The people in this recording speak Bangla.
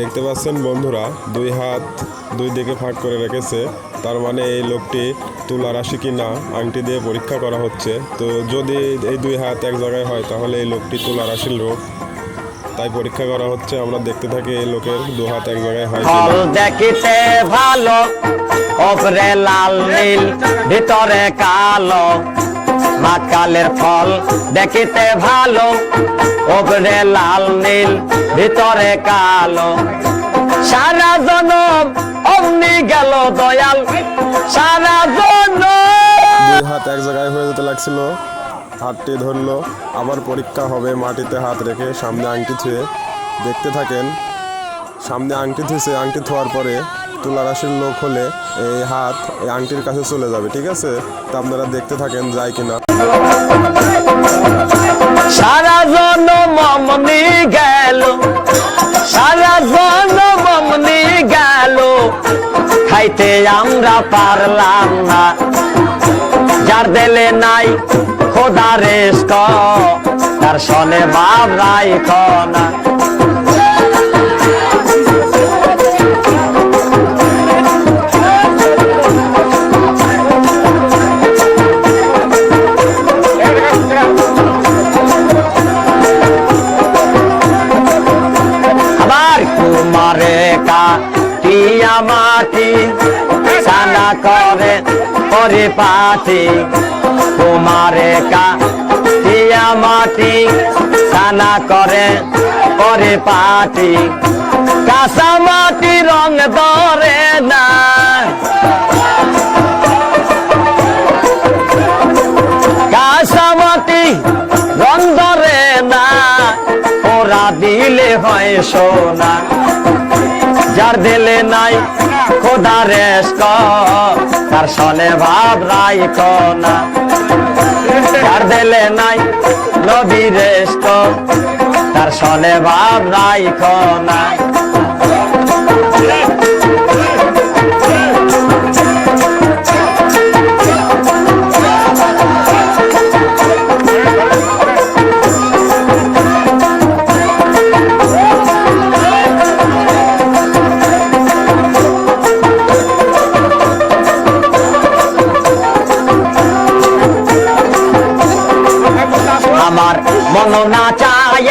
দেখতে পাচ্ছেন বন্ধুরা, দুই হাত দুই দিকে ফাঁক করে রেখেছে। তার মানে এই লোকটি তুলা রাশি কি না আংটি দিয়ে পরীক্ষা করা হচ্ছে। তো যদি এই দুই হাত এক জায়গায় হয়, তাহলে এই লোকটি তুলা রাশির লোক। তাই পরীক্ষা করা হচ্ছে, আমরা দেখতে থাকি এই লোকের দু হাত এক জায়গায় হয় দেখিতে ভালো লাল, নীল, ভিতরে কালো। মাকালের ফল দেখিতে ভালো ওপরে লাল নীল, ভিতরে কালো। সারা জনম অমনি গেল দয়াল, সারা জনম। হাত এক জায়গায় হয়ে যেতে লাগছিল, হাতটি ধরলো, আবার পরীক্ষা হবে মাটিতে হাত রেখে সামনে আংটি ছুঁয়ে দেখতে থাকেন, সামনে আংটি থুয়েছে আংটি থোয়ার পরে তুলা রাশির লোক হলে এই হাত এই আংটির কাছে চলে যাবে, ঠিক আছে? তা আপনারা দেখতে থাকেন, যায় কিনা। সারা জনম অমনি গেল সারা জনম অমনি গেল খাইতে আমরা পারলাম না। যার দেলে নাই খোদা রেস্ক, তার সনে বাপ রাইখ টিয়া মাটি সানা করে করে পাটি কুমারে কা টিয়া মাটি সানা করে করে পাটি কাঁচা মাটি রং ধরে না। কাঁচা মাটি রং ধরে না। ওরা দিলে হয় সোনা। যার দিলে নাই খোদা রেস তার সনে ভাব রাই না। যার দিলে নাই নবী রেস তার সনে ভাব রাই না। আমার মন না চায়